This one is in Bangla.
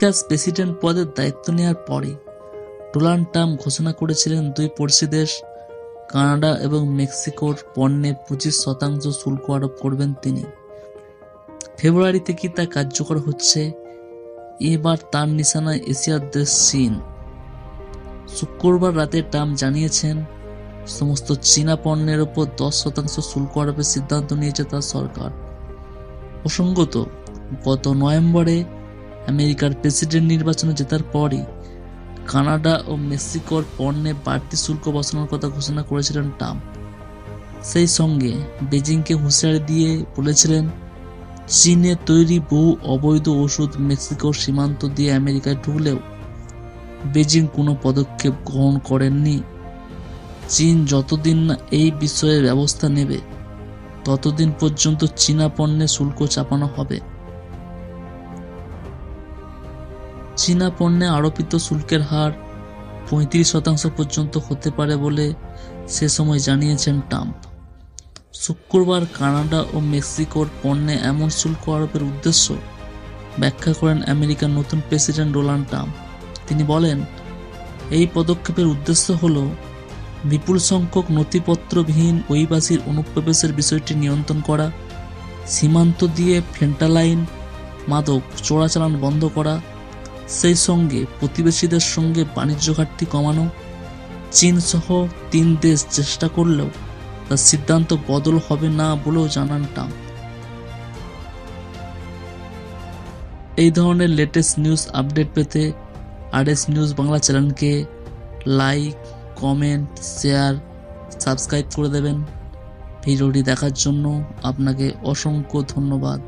আমেরিকার প্রেসিডেন্ট পদের দায়িত্ব নেওয়ার পরে ডোনাল্ড ট্রাম্প ঘোষণা করেছিলেন দুই পড়শি দেশ, কানাডা এবং মেক্সিকোর পণ্যে পঁচিশ শতাংশ শুল্ক আরোপ করবেন তিনি। ফেব্রুয়ারি থেকে তা কার্যকর হচ্ছে? এবার তার নিশানায় এশিয়ার দেশ চীন। শুক্রবার রাতে ট্রাম্প জানিয়েছেন, সমস্ত চীনা পণ্যের ওপর দশ শতাংশ শুল্ক আরোপের সিদ্ধান্ত নিয়েছে তার সরকার। প্রসঙ্গত, গত নভেম্বরে আমেরিকার প্রেসিডেন্ট নির্বাচনে জেতার পরই কানাডা ও মেক্সিকোর পণ্যে বাড়তি শুল্ক বসানোর কথা ঘোষণা করেছিলেন ট্রাম্প। সেই সঙ্গে বেজিংকে হুঁশিয়ারি দিয়ে বলেছিলেন, চীনে তৈরি বহু অবৈধ ওষুধ মেক্সিকোর সীমান্ত দিয়ে আমেরিকায় ঢুকলেও বেজিং কোনো পদক্ষেপ গ্রহণ করেননি। চীন যতদিন না এই বিষয়ে ব্যবস্থা নেবে, ততদিন পর্যন্ত চীনা পণ্যে শুল্ক চাপানো হবে। চীনা পণ্যে আরোপিত শুল্কের হার পঁয়ত্রিশ শতাংশ পর্যন্ত হতে পারে বলে সে সময় জানিয়েছেন ট্রাম্প। শুক্রবার কানাডা ও মেক্সিকোর পণ্যে এমন শুল্ক আরোপের উদ্দেশ্য ব্যাখ্যা করেন আমেরিকার নতুন প্রেসিডেন্ট ডোনাল্ড ট্রাম্প। তিনি বলেন, এই পদক্ষেপের উদ্দেশ্য হল বিপুল সংখ্যক নথিপত্রবিহীন অভিবাসীর অনুপ্রবেশের বিষয়টি নিয়ন্ত্রণ করা, সীমান্ত দিয়ে ফেন্টালাইন, মাদক চোরাচালান বন্ধ করা সেই সঙ্গে প্রতিবেশীদের সঙ্গে বাণিজ্য ঘাটতি কমানো, চীন সহ তিন দেশ চেষ্টা করলেও তার সিদ্ধান্ত বদল হবে না বলেও জানান ট্রাম্প। এই ধরনের লেটেস্ট নিউজ আপডেট পেতে আরএস নিউজ বাংলা চ্যানেলকে লাইক, কমেন্ট, শেয়ার, সাবস্ক্রাইব করে দেবেন। ভিডিওটি দেখার জন্য আপনাকে অসংখ্য ধন্যবাদ।